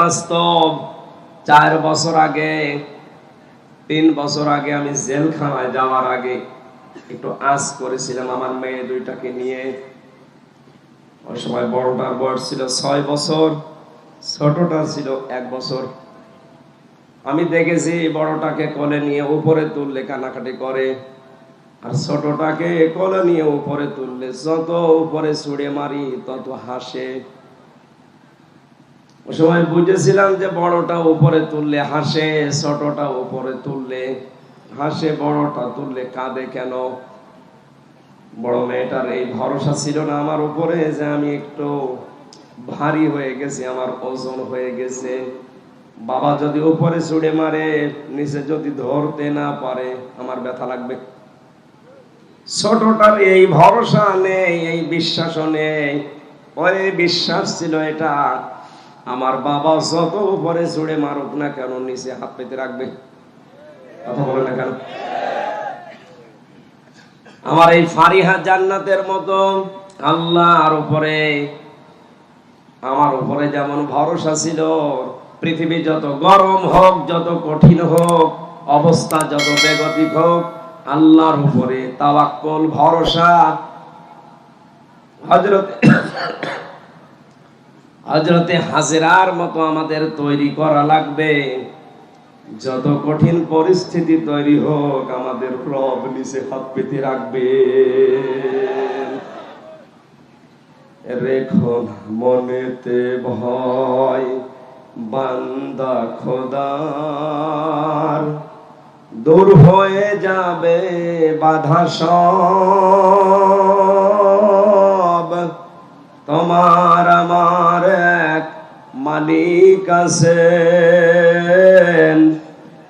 বাস্তব চার বছর আগে, তিন বছর আগে আমি জেলখানায় যাওয়ার আগে একটু আস করেছিলাম আমার মেয়ে দুইটাকে নিয়ে। ওই সময় বড়টার বয়স ছিল ছয় বছর ছোটটা ছিল এক বছর। আমি দেখেছি বড়টাকে কোলে নিয়ে উপরে তুললে কানাকাটি করে। আর ছোটটাকে কোলে নিয়ে উপরে তুললে, যত উপরে ছুড়ে মারি, তত হাসে। ওই সময় বুঝেছিলাম যে বড়টা উপরে তুললে হাসে, ছোটটা উপরে তুললে হাসে, বড়টা তুললে কাঁদে কেন? বড় মেয়েটার এই ভরসা ছিল না আমার উপরে যে আমি একটু ভারী হয়ে গেছি, আমার ওজন হয়ে গেছে। বাবা যদি উপরে ছুড়ে মারে, নিচে যদি ধরতে না পারে, আমার ব্যথা লাগবে ছোটটার এই ভরসা নেই, এই বিশ্বাসও নেই। ওই বিশ্বাস ছিল এটা। আমার বাবা যত উপরে ছুড়ে মারুক না কেন, নিচে হাত পেতে রাখবে। কথা বলে না কেন? আমার এই ফারিহা জান্নাতের মতো আল্লাহর উপরে, আমার উপরে যেমন ভরসা ছিল, পৃথিবী যত গরম হোক, যত কঠিন হোক, অবস্থা যত বেগতিক হোক আল্লাহর উপরে তাওয়াক্কল, ভরসা। হযরত হযরতে হাজেরার মতো আমাদের তৈরি করা লাগবে। যত কঠিন পরিস্থিতি তৈরি হোক, আমাদের রব নিচে হাত পেতে রাখবে। রেখো মনেতে ভয়, বান্দা খোদার। দূর হয়ে যাবে বাধা সব। তোমার আমার এক মালিক আছেন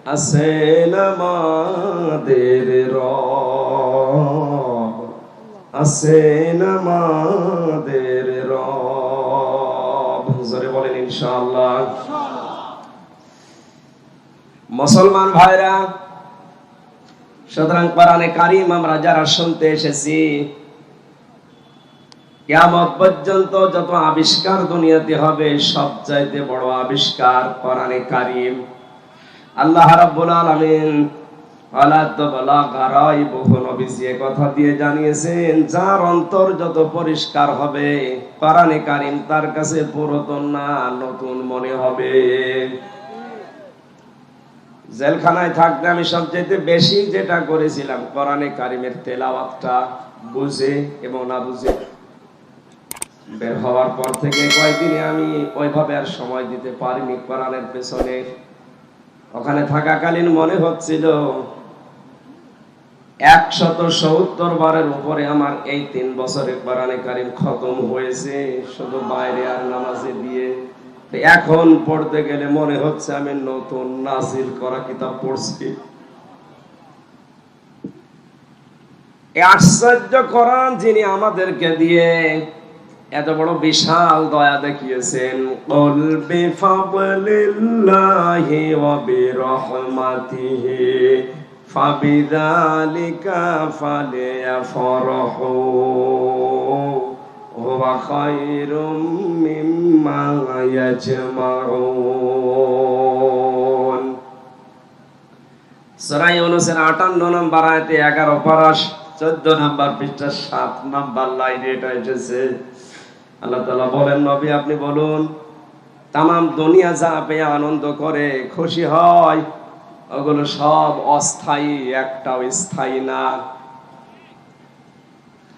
আছেন আমাদের রব। আছেন আমাদের রব। জোরে বলেন, ইনশাআল্লাহ। মুসলমান ভাইরা সুতরাং কোরআনে কারিম আমরা যারা শুনতে এসেছি, কিয়ামত পর্যন্ত যত আবিষ্কার দুনিয়াতে হবে সব চাইতে বড় আবিষ্কার কোরআনে কারিম। আল্লাহ রাব্বুল আলামিন কথা দিয়ে জানিয়েছেন, যার অন্তর যত পরিষ্কার হবে, কোরআনে কারিম তার কাছে পুরাতন না, নতুন মনে হবে। জেলখানায় থাকতে আমি সবচেয়ে বেশি যেটা করেছিলাম, কোরআনে কারিমের তেলাওয়াতটা বুঝে এবং না বুঝে বের হওয়ার পর থেকে কয়েকদিনে আমি ওইভাবে আর সময় দিতে পারিনি কোরআনের পেছনে। ওখানে থাকাকালীন মনে হচ্ছিল একশত সত্তর বারের উপরে আমার এই তিন বছরে কোরআনে কারিম খতম হয়েছে, শুধু বাইরে আর নামাজে দিয়ে এখন পড়তে গেলে মনে হচ্ছে আমি নতুন নাসিল করা কিতাব পড়ছি। আশ্চর্য কোরআন যিনি আমাদেরকে দিয়ে এত বড় বিশাল দয়া দেখিয়েছেন। কুল বিফাদলিল্লাহি ওয়া খায়রুম মিম্মা ইয়াজমাউন সূরা ইউনূসের 58 নম্বর আয়াতে 11 পারা 14 নম্বর পৃষ্ঠা 7 নম্বর লাইনে এটা এসেছে। আল্লাহ তালা বলেন, নবী আপনি বলুন তাম দুনিয়া যা পেয়ে আনন্দ করে, খুশি হয়, ওগুলো সব অস্থায়ী, একটাও স্থায়ী না।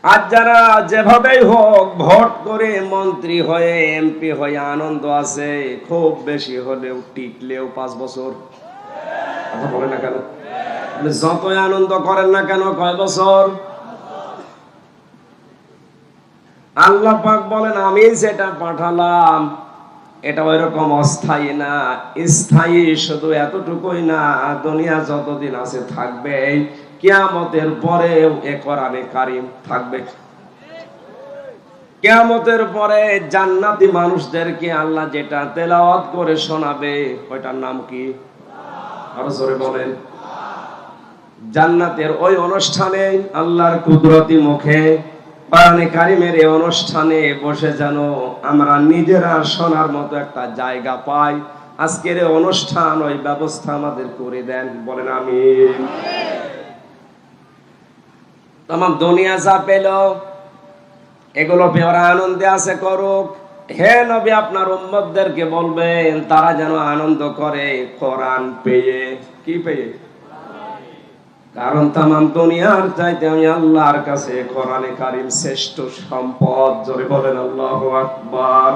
আজ যারা যেভাবেই হোক ভোট করে মন্ত্রী হয়ে, এমপি হয়ে আনন্দ আছে, খুব বেশি হলেও টিকলেও পাঁচ বছর। না কেন? আনন্দ করেন না কেন, কয় বছর? আল্লাহ পাক বলেন, আমি যেটা পাঠালাম, এটা ওই রকম অস্থায়ী না, স্থায়ী শুধু এতটুকুই না, দুনিয়া যতদিন আছে থাকবে কিয়ামতের পরে এ কোরআনে কারিম থাকবে। কিয়ামতের পরে জান্নাতি মানুষদেরকে আল্লাহ যেটা তেলাওয়াত করে শোনাবে, ওইটার নাম কি? বলেন। জান্নাতের ওই অনুষ্ঠানে আল্লাহর কুদরতি মুখে কোরআনে কারিমের এই অনুষ্ঠানে বসে যেন আমরা নিজেরা শোনার মতো একটা জায়গা পাই। আজকের অনুষ্ঠান ওই ব্যবস্থা আমাদের করে দেন, বলেন আমি তোমার দুনিয়া যা পেল, এগুলো ওরা আনন্দে আছে করুক। হে নবী, আপনার উম্মতদেরকে বলবেন, তারা যেন আনন্দ করে কোরআন পেয়ে। কি পেয়ে? কারণ তাম দুনিয়ার চাইতে আমি আল্লাহর কাছে কোরআনে কারিম শ্রেষ্ঠ সম্পদ। জোরে বলেন আল্লাহু আকবার।